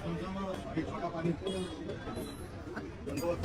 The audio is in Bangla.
ধন্যবাদ